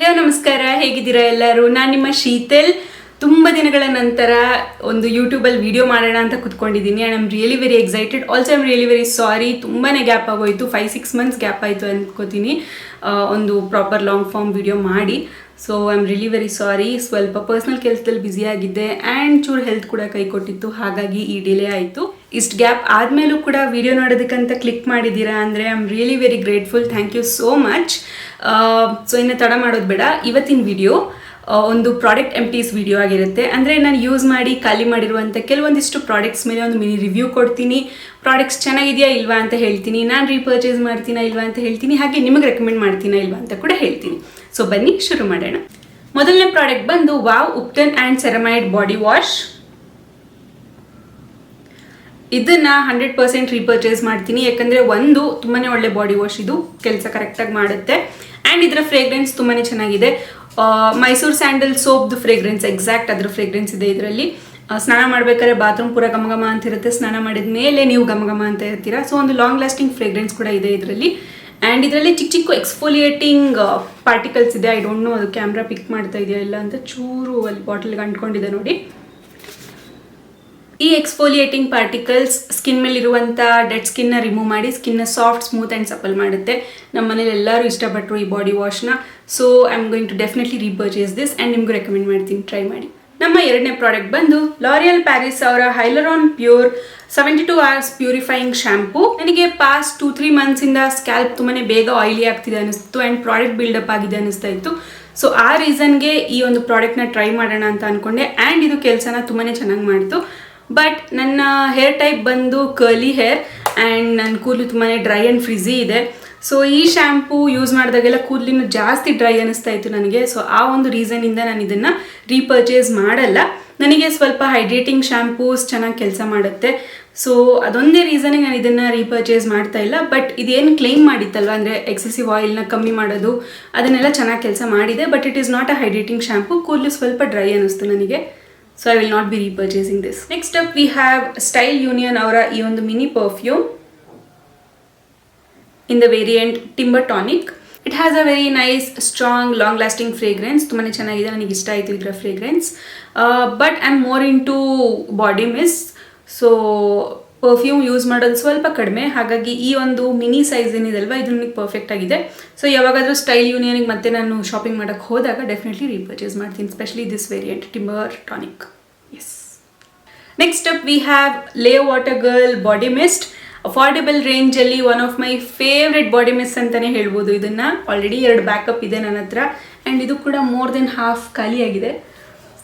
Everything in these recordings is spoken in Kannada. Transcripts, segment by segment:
ಹೇ, ನಮಸ್ಕಾರ. ಹೇಗಿದ್ದೀರಾ ಎಲ್ಲರೂ? ನಾನು ನಿಮ್ಮ ಶೀತಲ್. ತುಂಬ ದಿನಗಳ ನಂತರ ಒಂದು ಯೂಟ್ಯೂಬಲ್ಲಿ ವಿಡಿಯೋ ಮಾಡೋಣ ಅಂತ ಕುತ್ಕೊಂಡಿದ್ದೀನಿ and am really very excited also I'm really very sorry ತುಂಬಾ ಗ್ಯಾಪ್ ಆಗೋಯ್ತು. ಫೈವ್ ಸಿಕ್ಸ್ ಮಂತ್ಸ್ ಗ್ಯಾಪ್ ಆಯಿತು ಅಂದ್ಕೋತೀನಿ ಒಂದು ಪ್ರಾಪರ್ ಲಾಂಗ್ ಫಾರ್ಮ್ ವಿಡಿಯೋ ಮಾಡಿ. So I am really very sorry ಸ್ವಲ್ಪ ಪರ್ಸ್ನಲ್ ಕೆಲಸದಲ್ಲಿ ಬ್ಯುಸಿ ಆಗಿದ್ದೆ ಆ್ಯಂಡ್ ಚೂರು ಹೆಲ್ತ್ ಕೂಡ ಕೈ ಕೊಟ್ಟಿತ್ತು ಹಾಗಾಗಿ ಈ ಡಿಲೇ ಆಯಿತು. ಇಷ್ಟು ಗ್ಯಾಪ್ ಆದಮೇಲೂ ಕೂಡ ವಿಡಿಯೋ ನೋಡೋದಕ್ಕಂತ ಕ್ಲಿಕ್ ಮಾಡಿದ್ದೀರಾ ಅಂದರೆ I am really very grateful thank you so much so ಇನ್ನು ತಡ ಮಾಡೋದು ಬೇಡ. ಇವತ್ತಿನ ವಿಡಿಯೋ ಒಂದು ಪ್ರಾಡಕ್ಟ್ ಎಂಟೀಸ್ ವಿಡಿಯೋ ಆಗಿರುತ್ತೆ. ಅಂದರೆ ನಾನು ಯೂಸ್ ಮಾಡಿ, ಖಾಲಿ ಮಾಡಿರುವಂಥ ಕೆಲವೊಂದಿಷ್ಟು ಪ್ರಾಡಕ್ಟ್ಸ್ ಮೇಲೆ ಒಂದು ಮಿನಿ ರಿವ್ಯೂ ಕೊಡ್ತೀನಿ. ಪ್ರಾಡಕ್ಟ್ಸ್ ಚೆನ್ನಾಗಿದೆಯಾ ಇಲ್ವಾ ಅಂತ ಹೇಳ್ತೀನಿ. ನಾನು ರೀಪರ್ಚೇಸ್ ಮಾಡ್ತೀನಾ ಇಲ್ವಾ ಅಂತ ಹೇಳ್ತೀನಿ. ಹಾಗೆ ನಿಮಗೆ ರೆಕಮೆಂಡ್ ಮಾಡ್ತೀನಾ ಇಲ್ವಾ ಅಂತ ಕೂಡ ಹೇಳ್ತೀನಿ. ಸೊ ಬನ್ನಿ, ಶುರು ಮಾಡೋಣ. ಮೊದಲನೇ ಪ್ರಾಡಕ್ಟ್ ಬಂದು wow Ubtan and ceramide body wash ಇದನ್ನ ಹಂಡ್ರೆಡ್ ಪರ್ಸೆಂಟ್ ರೀಪರ್ಚೇಸ್ ಮಾಡ್ತೀನಿ. ಯಾಕಂದ್ರೆ ಒಂದು ತುಂಬಾನೇ ಒಳ್ಳೆ ಬಾಡಿ ವಾಶ್ ಇದು ಕೆಲಸ ಕರೆಕ್ಟಾಗಿ ಮಾಡುತ್ತೆ. ಆ್ಯಂಡ್ ಇದರ ಫ್ರೇಗ್ರೆನ್ಸ್ ತುಂಬಾನೇ ಚೆನ್ನಾಗಿದೆ. ಮೈಸೂರು ಸ್ಯಾಂಡಲ್ ಸೋಪ್ದು ಫ್ರೇಗ್ರೆನ್ಸ್ ಎಕ್ಸಾಕ್ಟ್ ಅದರ ಫ್ರೇಗ್ರೆನ್ಸ್ ಇದೆ ಇದರಲ್ಲಿ. ಸ್ನಾನ ಮಾಡ್ಬೇಕಾದ್ರೆ ಬಾತ್ರೂಮ್ ಪೂರ ಗಮಗಮ ಅಂತ ಇರುತ್ತೆ. ಸ್ನಾನ ಮಾಡಿದ ಮೇಲೆ ನೀವು ಗಮಗಮ ಅಂತ ಇರ್ತೀರಾ ಸೊ ಒಂದು ಲಾಂಗ್ ಲಾಸ್ಟಿಂಗ್ ಫ್ರೇಗ್ರೆನ್ಸ್ ಕೂಡ ಇದೆ ಇದರಲ್ಲಿ. ಆ್ಯಂಡ್ ಇದರಲ್ಲಿ ಚಿಕ್ಕ ಚಿಕ್ಕ ಎಕ್ಸ್ಫೋಲಿಯೇಟಿಂಗ್ ಪಾರ್ಟಿಕಲ್ಸ್ ಇದೆ. ಐ ಡೋಂಟ್ ನೋ ಅದು ಕ್ಯಾಮ್ರಾ ಪಿಕ್ ಮಾಡ್ತಾ ಇದೆಯಾ ಇಲ್ಲ ಅಂತ ಚೂರು ಅಲ್ಲಿ ಬಾಟಲ್ಗೆ ಅಂಟ್ಕೊಂಡಿದೆ ನೋಡಿ. ಈ ಎಕ್ಸ್ಫೋಲಿಯೇಟಿಂಗ್ ಪಾರ್ಟಿಕಲ್ಸ್ ಸ್ಕಿನ್ ಮೇಲಿರುವಂಥ ಡೆಡ್ ಸ್ಕಿನ್ನ ರಿಮೂವ್ ಮಾಡಿ ಸ್ಕಿನ್ನ ಸಾಫ್ಟ್ ಸ್ಮೂತ್ ಆ್ಯಂಡ್ ಸಪಲ್ ಮಾಡುತ್ತೆ. ನಮ್ಮ ಮನೇಲಿ ಎಲ್ಲರೂ ಇಷ್ಟಪಟ್ಟರು ಈ body ವಾಶ್ನ so I am going to definitely repurchase this and ನಿಮಗೂ ರೆಕಮೆಂಡ್ ಮಾಡ್ತೀನಿ ಟ್ರೈ ಮಾಡಿ. ನಮ್ಮ ಎರಡನೇ ಪ್ರಾಡಕ್ಟ್ ಬಂದು ಲಾರಿಯಲ್ ಪ್ಯಾರಿಸ್ ಅವರ hyaluron pure seventy two hours purifying shampoo ನನಗೆ ಪಾಸ್ಟ್ ಟೂ ತ್ರೀ ಮಂತ್ಸಿಂದ ಸ್ಕ್ಯಾಲ್ಪ್ ತುಂಬಾ ಬೇಗ ಆಯಿಲಿ ಆಗ್ತಿದೆ ಅನಿಸ್ತು ಆ್ಯಂಡ್ ಪ್ರಾಡಕ್ಟ್ ಬಿಲ್ಡಪ್ ಆಗಿದೆ ಅನಿಸ್ತಾ ಇತ್ತು. ಸೊ ಆ ರೀಸನ್ಗೆ ಈ ಒಂದು ಪ್ರಾಡಕ್ಟ್ನ ಟ್ರೈ ಮಾಡೋಣ ಅಂತ ಅಂದ್ಕೊಂಡೆ ಆ್ಯಂಡ್ ಇದು ಕೆಲಸನ ತುಂಬಾ ಚೆನ್ನಾಗಿ ಮಾಡ್ತು. ಬಟ್ ನನ್ನ ಹೇರ್ ಟೈಪ್ ಬಂದು ಕರ್ಲಿ ಹೇರ್ ಆ್ಯಂಡ್ ನನ್ನ ಕೂದಲು ತುಂಬಾ ಡ್ರೈ ಆ್ಯಂಡ್ ಫ್ರಿಝಿ ಇದೆ. ಸೊ ಈ ಶ್ಯಾಂಪು ಯೂಸ್ ಮಾಡಿದಾಗೆಲ್ಲ ಕೂದಲಿನ ಜಾಸ್ತಿ ಡ್ರೈ ಅನ್ನಿಸ್ತಾ ಇತ್ತು ನನಗೆ. ಸೊ ಆ ಒಂದು ರೀಸನಿಂದ ನಾನು ಇದನ್ನು ರೀಪರ್ಚೇಸ್ ಮಾಡಲ್ಲ. ನನಗೆ ಸ್ವಲ್ಪ ಹೈಡ್ರೇಟಿಂಗ್ ಶ್ಯಾಂಪೂಸ್ ಚೆನ್ನಾಗಿ ಕೆಲಸ ಮಾಡುತ್ತೆ. ಸೊ ಅದೊಂದೇ ರೀಸನಿಗೆ ನಾನು ಇದನ್ನು ರೀಪರ್ಚೇಸ್ ಮಾಡ್ತಾ ಇಲ್ಲ. ಬಟ್ ಇದೇನು ಕ್ಲೇಮ್ ಮಾಡಿತ್ತಲ್ವ? ಅಂದರೆ ಎಕ್ಸೆಸಿವ್ ಆಯಿಲ್ನ ಕಮ್ಮಿ ಮಾಡೋದು, ಅದನ್ನೆಲ್ಲ ಚೆನ್ನಾಗಿ ಕೆಲಸ ಮಾಡಿದೆ. But it is not a hydrating shampoo ಕೂದಲು ಸ್ವಲ್ಪ ಡ್ರೈ ಅನ್ನಿಸ್ತು ನನಗೆ. so I will not be repurchasing this next up we have Style Union ಅವರ ಈ ಒಂದು mini perfume in the variant timber tonic it has a very nice strong long lasting fragrance ತುಂಬಾ ಚೆನ್ನಾಗಿದೆ ನನಗೆ ಇಷ್ಟ ಆಯಿತು ಇದರ fragrance but I am more into body mist so perfume use ಮಾಡೋದು ಸ್ವಲ್ಪ ಕಡಿಮೆ. ಹಾಗಾಗಿ ಈ ಒಂದು ಮಿನಿ ಸೈಜ್ ಏನಿದಲ್ವ ಇದು ನನಗೆ ಪರ್ಫೆಕ್ಟ್ ಆಗಿದೆ. ಸೊ ಯಾವಾಗಾದರೂ ಸ್ಟೈಲ್ ಯೂನಿಯನಿಗೆ ಮತ್ತೆ ನಾನು ಶಾಪಿಂಗ್ ಮಾಡೋಕ್ಕೆ ಹೋದಾಗ ಡೆಫಿನೆಟ್ಲಿ ರೀಪರ್ಚೇಸ್ ಮಾಡ್ತೀನಿ specially this variant timber tonic yes next up we have Layer'r Wottagirl body mist affordable ರೇಂಜಲ್ಲಿ one of my favourite body mist ಅಂತಲೇ ಹೇಳ್ಬೋದು. ಇದನ್ನು ಆಲ್ರೆಡಿ ಎರಡು ಬ್ಯಾಕಪ್ ಇದೆ ನನ್ನ ಹತ್ರ. ಆ್ಯಂಡ್ ಇದು ಕೂಡ ಮೋರ್ ದೆನ್ ಹಾಫ್ ಖಾಲಿಯಾಗಿದೆ.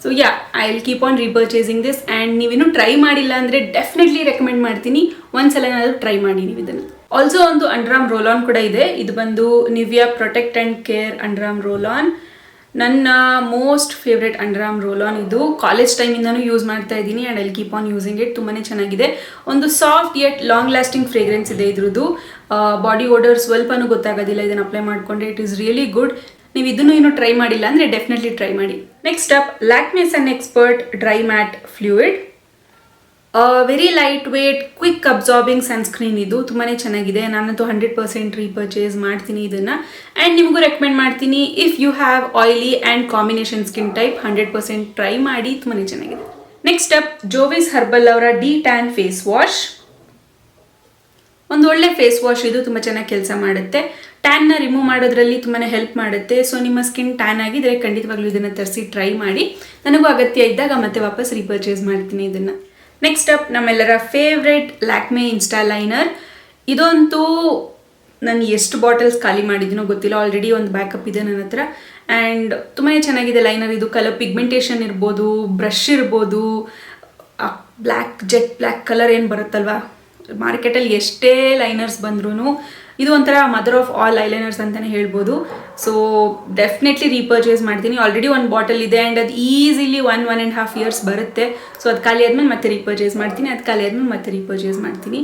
So yeah I will keep on repurchasing this and ನೀವೇನು ಟ್ರೈ ಮಾಡಿಲ್ಲ ಅಂದರೆ ಡೆಫಿನೆಟ್ಲಿ ರೆಕಮೆಂಡ್ ಮಾಡ್ತೀನಿ. ಒಂದ್ಸಲನಾದರೂ ಟ್ರೈ ಮಾಡಿ ನೀವು ಇದನ್ನು. ಆಲ್ಸೋ ಒಂದು ಅಂಡ್ರಾಮ್ ರೋಲ್ ಆನ್ ಕೂಡ ಇದೆ. ಇದು ಬಂದು Nivea protect and care underarm roll on ನನ್ನ most favourite arm roll on ಇದು. ಕಾಲೇಜ್ ಟೈಮಿಂದನೂ ಯೂಸ್ ಮಾಡ್ತಾ ಇದ್ದೀನಿ and I'll keep on using it ತುಂಬಾ ಚೆನ್ನಾಗಿದೆ. ಒಂದು soft yet long lasting fragrance ಇದೆ ಇದ್ರದ್ದು. ಬಾಡಿ ಓಡರ್ ಸ್ವಲ್ಪನೂ ಗೊತ್ತಾಗೋದಿಲ್ಲ. ಇದನ್ನು ಅಪ್ಲೈ ಮಾಡಿಕೊಂಡ್ರೆ ಇಟ್ ಈಸ್ ರಿಯಲಿ ಗುಡ್ ನೀವು ಇದನ್ನು ಏನು ಟ್ರೈ ಮಾಡಿಲ್ಲ ಅಂದರೆ ಡೆಫಿನೆಟ್ಲಿ ಟ್ರೈ ಮಾಡಿ. ನೆಕ್ಸ್ಟ್ ಅಪ್ ಲ್ಯಾಕ್ಮೇಸ್ ಅನ್ expert dry matte fluid very light weight quick absorbing sunscreen ಇದು. ತುಂಬಾ ಚೆನ್ನಾಗಿದೆ. ನಾನಂತೂ ಹಂಡ್ರೆಡ್ ಪರ್ಸೆಂಟ್ ರೀಪರ್ಚೇಸ್ ಮಾಡ್ತೀನಿ ಇದನ್ನು. ಆ್ಯಂಡ್ ನಿಮಗೂ ರೆಕಮೆಂಡ್ ಮಾಡ್ತೀನಿ if you have oily and combination skin type hundred percent try ಮಾಡಿ ತುಂಬಾ ಚೆನ್ನಾಗಿದೆ. ನೆಕ್ಸ್ಟ್ ಅಪ್ ಜೋವಿಸ್ ಹರ್ಬಲ್ ಅವರ ಡಿ ಟ್ಯಾನ್ ಫೇಸ್ ವಾಶ್ ಒಂದು ಒಳ್ಳೆ ಫೇಸ್ ವಾಶ್ ಇದು ತುಂಬ ಚೆನ್ನಾಗಿ ಕೆಲಸ ಮಾಡುತ್ತೆ. ಟ್ಯಾನ್ನ ರಿಮೂವ್ ಮಾಡೋದ್ರಲ್ಲಿ ತುಂಬಾ ಹೆಲ್ಪ್ ಮಾಡುತ್ತೆ. ಸೊ ನಿಮ್ಮ ಸ್ಕಿನ್ ಟ್ಯಾನ್ ಆಗಿದ್ರೆ ಖಂಡಿತವಾಗ್ಲೂ ಇದನ್ನು ತರಿಸಿ ಟ್ರೈ ಮಾಡಿ. ನನಗೂ ಅಗತ್ಯ ಇದ್ದಾಗ ಮತ್ತೆ ವಾಪಸ್ ರೀಪರ್ಚೇಸ್ ಮಾಡ್ತೀನಿ ಇದನ್ನು. ನೆಕ್ಸ್ಟ್ ಅಪ್ ನಮ್ಮೆಲ್ಲರ ಫೇವ್ರೆಟ್ ಲ್ಯಾಕ್ಮೆ ಇನ್ಸ್ಟಾ ಲೈನರ್ ಇದಂತೂ ನಾನು ಎಷ್ಟು ಬಾಟಲ್ಸ್ ಖಾಲಿ ಮಾಡಿದ್ದೀನೋ ಗೊತ್ತಿಲ್ಲ. ಆಲ್ರೆಡಿ ಒಂದು ಬ್ಯಾಕಪ್ ಇದೆ ನನ್ನ ಹತ್ರ. ಆ್ಯಂಡ್ ತುಂಬಾ ಚೆನ್ನಾಗಿದೆ ಲೈನರ್ ಇದು. ಕಲರ್ ಪಿಗ್ಮೆಂಟೇಷನ್ ಇರ್ಬೋದು ಬ್ರಷ್ ಇರ್ಬೋದು. ಬ್ಲ್ಯಾಕ್ ಜೆಟ್ ಬ್ಲ್ಯಾಕ್ ಕಲರ್ ಏನು ಬರುತ್ತಲ್ವಾ? ಮಾರ್ಕೆಟಲ್ಲಿ ಎಷ್ಟೇ ಲೈನರ್ಸ್ ಬಂದ್ರೂ ಇದು ಒಂಥರ ಮದರ್ ಆಫ್ ಆಲ್ ಐಲೈನರ್ಸ್ ಅಂತಲೇ ಹೇಳ್ಬೋದು. ಸೊ ಡೆಫಿನೆಟ್ಲಿ ರೀಪರ್ಚೇಸ್ ಮಾಡ್ತೀನಿ. ಆಲ್ರೆಡಿ ಒಂದು ಬಾಟಲ್ ಇದೆ ಆ್ಯಂಡ್ ಅದು easily one one and half years ಬರುತ್ತೆ. ಸೊ ಅದು ಖಾಲಿ ಆದ್ಮೇಲೆ ಮತ್ತೆ ರೀಪರ್ಚೇಸ್ ಮಾಡ್ತೀನಿ. ಅದು ಖಾಲಿ ಆದ್ಮೇಲೆ ಮತ್ತೆ ರೀಪರ್ಚೇಸ್ ಮಾಡ್ತೀನಿ.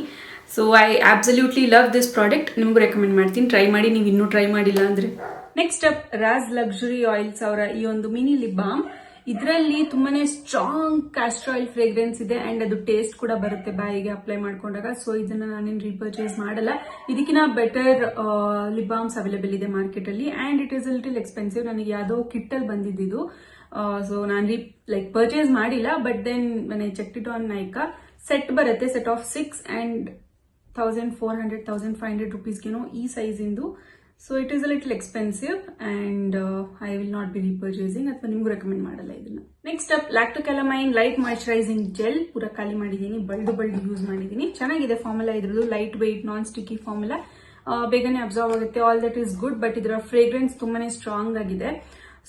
So I absolutely love this product ನಿಮಗೂ ರೆಕಮೆಂಡ್ ಮಾಡ್ತೀನಿ. ಟ್ರೈ ಮಾಡಿ, ನೀವು ಇನ್ನೂ ಟ್ರೈ ಮಾಡಿಲ್ಲ ಅಂದರೆ. Next up Raj luxury oils ಅವರ ಈ ಒಂದು ಮಿನಿ ಲಿಪ್ ಬಾಮ್ ಇದರಲ್ಲಿ ತುಂಬಾನೇ ಸ್ಟ್ರಾಂಗ್ ಕ್ಯಾಸ್ಟರ್ ಆಯಿಲ್ ಫ್ರೇಗ್ರೆನ್ಸ್ ಇದೆ ಅಂಡ್ ಅದು ಟೇಸ್ಟ್ ಕೂಡ ಬರುತ್ತೆ ಬಾಯಿಗೆ ಅಪ್ಲೈ ಮಾಡ್ಕೊಂಡಾಗ. ಸೊ ಇದನ್ನ ನಾನೇನು ರೀಪರ್ಚೇಸ್ ಮಾಡಲ್ಲ. ಇದಕ್ಕಿಂತ ಬೆಟರ್ ಲಿಪ್ ಬಾಮ್ಸ್ ಅವೈಲೇಬಲ್ ಇದೆ ಮಾರ್ಕೆಟ್ ಅಲ್ಲಿ and it is little expensive ನನಗೆ ಯಾವುದೋ ಕಿಟ್ಟಲ್ಲಿ ಬಂದಿದ್ದು ಸೊ ನಾನು ರೀ ಲೈಕ್ ಪರ್ಚೇಸ್ ಮಾಡಿಲ್ಲ. ಬಟ್ ದೆನ್ ಮನೆ check it on Nykaa set ಬರುತ್ತೆ set of six and thousand four hundred thousand five hundred ರುಪೀಸ್ಗೇನೋ ಈ ಸೈಜಿಂದು so it is a little expensive and I will not be repurchasing ಅಥವಾ ನಿಮ್ಗೆ ರೆಕಮೆಂಡ್ ಮಾಡಲ್ಲ ಇದನ್ನು. Next up Lactocalamine light moisturising gel ಪೂರ ಖಾಲಿ ಮಾಡಿದ್ದೀನಿ ಬಲ್ಡ್ ಬಲ್ಡ್ ಯೂಸ್ ಮಾಡಿದ್ದೀನಿ. ಚೆನ್ನಾಗಿದೆ ಫಾರ್ಮುಲಾ ಇದ್ರದ್ದು light weight non sticky formula ಬೇಗನೆ ಅಬ್ಸರ್ವ್ ಆಗುತ್ತೆ. All that is good but ಇದರ ಫ್ರೇಗ್ರೆನ್ಸ್ ತುಂಬಾನೇ ಸ್ಟ್ರಾಂಗ್ ಆಗಿದೆ.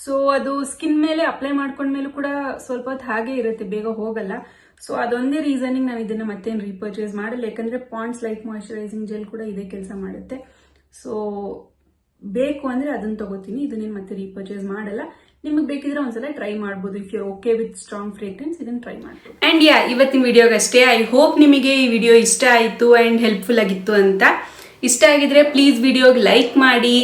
ಸೊ ಅದು ಸ್ಕಿನ್ ಮೇಲೆ ಅಪ್ಲೈ ಮಾಡ್ಕೊಂಡ್ಮೇಲೂ ಕೂಡ ಸ್ವಲ್ಪ ಹೊತ್ತು ಹಾಗೆ ಇರುತ್ತೆ, ಬೇಗ ಹೋಗಲ್ಲ. ಸೊ ಅದೊಂದೇ ರೀಸನಿಂಗ್ ನಾನು ಇದನ್ನು ಮತ್ತೇನು ರೀಪರ್ಚೇಸ್ ಮಾಡಲ್ಲ. ಯಾಕಂದರೆ ಪಾಂಡ್ಸ್ ಲೈಟ್ ಮಾಯಿಶ್ಚರೈಸಿಂಗ್ ಜೆಲ್ ಕೂಡ ಇದೇ ಕೆಲಸ ಮಾಡುತ್ತೆ. ಸೊ ಬೇಕು ಅಂದ್ರೆ ಅದನ್ನ ತಗೋತೀನಿ. ಇದನ್ನೇನು ಮತ್ತೆ ರೀಪರ್ಚೇಸ್ ಮಾಡಲ್ಲ. ನಿಮಗೆ ಬೇಕಿದ್ರೆ ಒಂದ್ಸಲ ಟ್ರೈ ಮಾಡ್ಬೋದು. If you okay with strong fragrance ಇದನ್ನ ಟ್ರೈ ಮಾಡ್ಬೋದು. ಅಂಡ್ ಯಾ ಇವತ್ತಿನ ವಿಡಿಯೋಗಷ್ಟೇ ಐ ಹೋಪ್ ನಿಮಗೆ ಈ ವಿಡಿಯೋ ಇಷ್ಟ ಆಯಿತು ಅಂಡ್ ಹೆಲ್ಪ್ಫುಲ್ ಆಗಿತ್ತು ಅಂತ. ಇಷ್ಟ ಆಗಿದ್ರೆ ಪ್ಲೀಸ್ ವಿಡಿಯೋಗೆ ಲೈಕ್ ಮಾಡಿ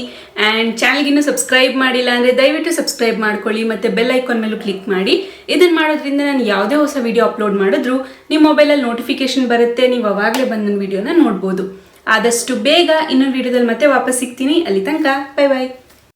ಆ್ಯಂಡ್ ಚಾನಲ್ಗಿನ್ನೂ ಸಬ್ಸ್ಕ್ರೈಬ್ ಮಾಡಿಲ್ಲ ಅಂದರೆ ದಯವಿಟ್ಟು ಸಬ್ಸ್ಕ್ರೈಬ್ ಮಾಡ್ಕೊಳ್ಳಿ ಮತ್ತು ಬೆಲ್ ಐಕಾನ್ ಮೇಲೂ ಕ್ಲಿಕ್ ಮಾಡಿ. ಇದನ್ನು ಮಾಡೋದ್ರಿಂದ ನಾನು ಯಾವುದೇ ಹೊಸ ವಿಡಿಯೋ ಅಪ್ಲೋಡ್ ಮಾಡಿದ್ರು ನಿಮ್ಮ ಮೊಬೈಲಲ್ಲಿ ನೋಟಿಫಿಕೇಶನ್ ಬರುತ್ತೆ. ನೀವು ಅವಾಗಲೇ ಬಂದ ನನ್ನ ವಿಡಿಯೋನ ನೋಡ್ಬೋದು. ಆದಷ್ಟು ಬೇಗ ಇನ್ನೊಂದು ವಿಡಿಯೋದಲ್ಲಿ ಮತ್ತೆ ವಾಪಸ್ ಸಿಗ್ತೀನಿ. ಅಲ್ಲಿ ತನಕ ಬೈ ಬಾಯ್